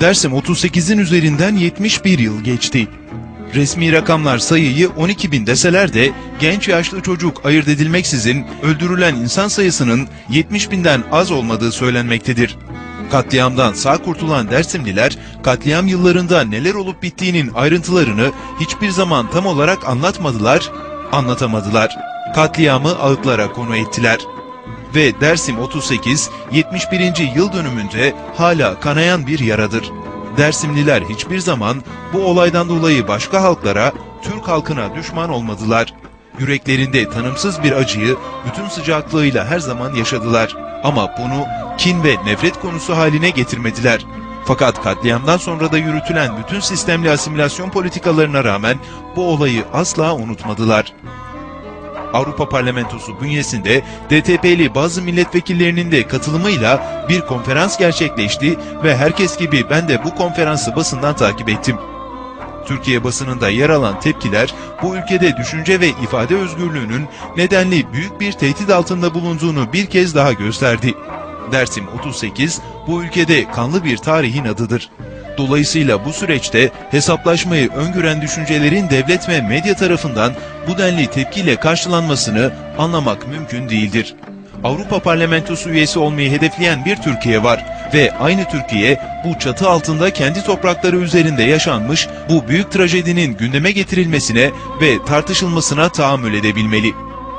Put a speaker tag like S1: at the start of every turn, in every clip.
S1: Dersim 38'in üzerinden 71 yıl geçti. Resmi rakamlar sayıyı 12 bin deseler de genç yaşlı çocuk ayırt edilmeksizin öldürülen insan sayısının 70 binden az olmadığı söylenmektedir. Katliamdan sağ kurtulan Dersimliler, katliam yıllarında neler olup bittiğinin ayrıntılarını hiçbir zaman tam olarak anlatmadılar, anlatamadılar. Katliamı ağıtlara konu ettiler. Ve Dersim 38, 71. yıl dönümünde hala kanayan bir yaradır. Dersimliler hiçbir zaman bu olaydan dolayı başka halklara, Türk halkına düşman olmadılar. Yüreklerinde tanımsız bir acıyı bütün sıcaklığıyla her zaman yaşadılar. Ama bunu kin ve nefret konusu haline getirmediler. Fakat katliamdan sonra da yürütülen bütün sistemli asimilasyon politikalarına rağmen bu olayı asla unutmadılar. Avrupa Parlamentosu bünyesinde DTP'li bazı milletvekillerinin de katılımıyla bir konferans gerçekleşti ve herkes gibi ben de bu konferansı basından takip ettim. Türkiye basınında yer alan tepkiler bu ülkede düşünce ve ifade özgürlüğünün nedenli büyük bir tehdit altında bulunduğunu bir kez daha gösterdi. Dersim 38 bu ülkede kanlı bir tarihin adıdır. Dolayısıyla bu süreçte hesaplaşmayı öngören düşüncelerin devlet ve medya tarafından bu denli tepkiyle karşılanmasını anlamak mümkün değildir. Avrupa Parlamentosu üyesi olmayı hedefleyen bir Türkiye var ve aynı Türkiye bu çatı altında kendi toprakları üzerinde yaşanmış bu büyük trajedinin gündeme getirilmesine ve tartışılmasına tahammül edebilmeli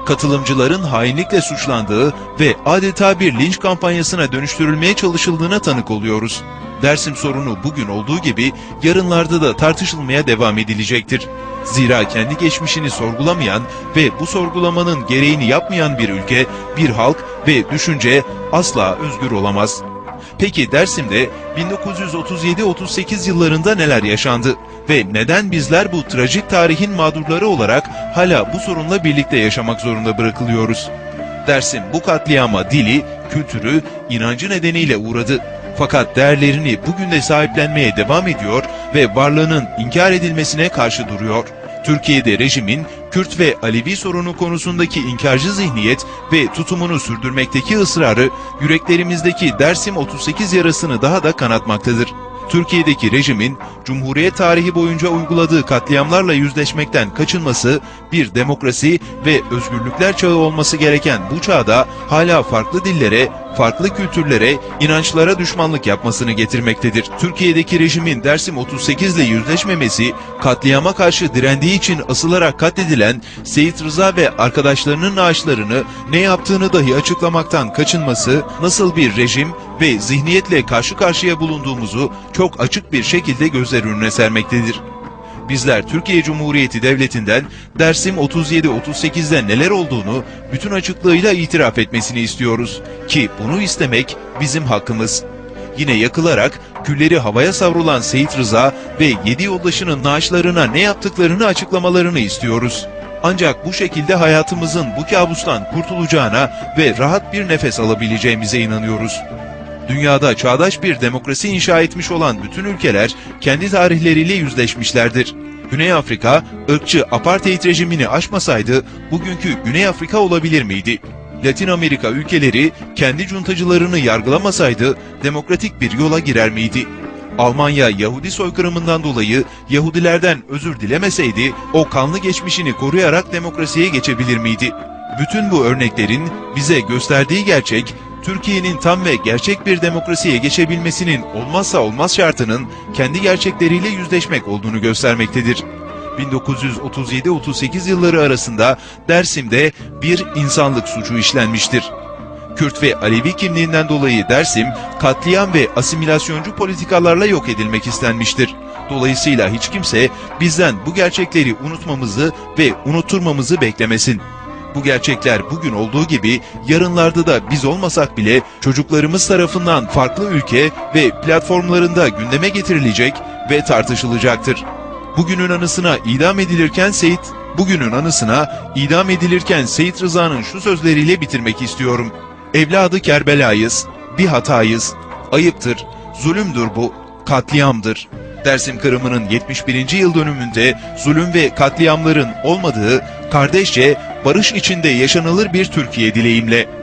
S1: katılımcıların hainlikle suçlandığı ve adeta bir linç kampanyasına dönüştürülmeye çalışıldığına tanık oluyoruz. Dersim sorunu bugün olduğu gibi yarınlarda da tartışılmaya devam edilecektir. Zira kendi geçmişini sorgulamayan ve bu sorgulamanın gereğini yapmayan bir ülke, bir halk ve düşünce asla özgür olamaz. Peki Dersim'de 1937-38 yıllarında neler yaşandı ve neden bizler bu trajik tarihin mağdurları olarak hala bu sorunla birlikte yaşamak zorunda bırakılıyoruz? Dersim bu katliama dili, kültürü, inancı nedeniyle uğradı. Fakat değerlerini bugün de sahiplenmeye devam ediyor ve varlığının inkar edilmesine karşı duruyor. Türkiye'de rejimin Kürt ve Alevi sorunu konusundaki inkarcı zihniyet ve tutumunu sürdürmekteki ısrarı yüreklerimizdeki Dersim 38 yarasını daha da kanatmaktadır. Türkiye'deki rejimin Cumhuriyet tarihi boyunca uyguladığı katliamlarla yüzleşmekten kaçınması bir demokrasi ve özgürlükler çağı olması gereken bu çağda hala farklı dillere, farklı kültürlere, inançlara düşmanlık yapmasını getirmektedir. Türkiye'deki rejimin Dersim 38 ile yüzleşmemesi, katliama karşı direndiği için asılarak katledilen Seyit Rıza ve arkadaşlarının naaşlarını ne yaptığını dahi açıklamaktan kaçınması, nasıl bir rejim ve zihniyetle karşı karşıya bulunduğumuzu çok açık bir şekilde gözler önüne sermektedir. Bizler Türkiye Cumhuriyeti Devleti'nden Dersim 37-38'de neler olduğunu bütün açıklığıyla itiraf etmesini istiyoruz. Ki bunu istemek bizim hakkımız. Yine yakılarak külleri havaya savrulan Seyit Rıza ve yedi yoldaşının naaşlarına ne yaptıklarını açıklamalarını istiyoruz. Ancak bu şekilde hayatımızın bu kabustan kurtulacağına ve rahat bir nefes alabileceğimize inanıyoruz. Dünyada çağdaş bir demokrasi inşa etmiş olan bütün ülkeler kendi tarihleriyle yüzleşmişlerdir. Güney Afrika, ırkçı apartheid rejimini aşmasaydı bugünkü Güney Afrika olabilir miydi? Latin Amerika ülkeleri kendi cuntacılarını yargılamasaydı demokratik bir yola girer miydi? Almanya Yahudi soykırımından dolayı Yahudilerden özür dilemeseydi o kanlı geçmişini koruyarak demokrasiye geçebilir miydi? Bütün bu örneklerin bize gösterdiği gerçek Türkiye'nin tam ve gerçek bir demokrasiye geçebilmesinin olmazsa olmaz şartının kendi gerçekleriyle yüzleşmek olduğunu göstermektedir. 1937-38 yılları arasında Dersim'de bir insanlık suçu işlenmiştir. Kürt ve Alevi kimliğinden dolayı Dersim, katliam ve asimilasyoncu politikalarla yok edilmek istenmiştir. Dolayısıyla hiç kimse bizden bu gerçekleri unutmamızı ve unutturmamızı beklemesin. Bu gerçekler bugün olduğu gibi yarınlarda da biz olmasak bile çocuklarımız tarafından farklı ülke ve platformlarında gündeme getirilecek ve tartışılacaktır. Bugünün anısına idam edilirken Seyit, bugünün anısına idam edilirken Seyit Rıza'nın şu sözleriyle bitirmek istiyorum. Evladı Kerbela'yız, bir hatayız, ayıptır, zulümdür bu, katliamdır. Dersim Kırımı'nın 71. yıl dönümünde zulüm ve katliamların olmadığı, kardeşçe, barış içinde yaşanılır bir Türkiye dileğimle.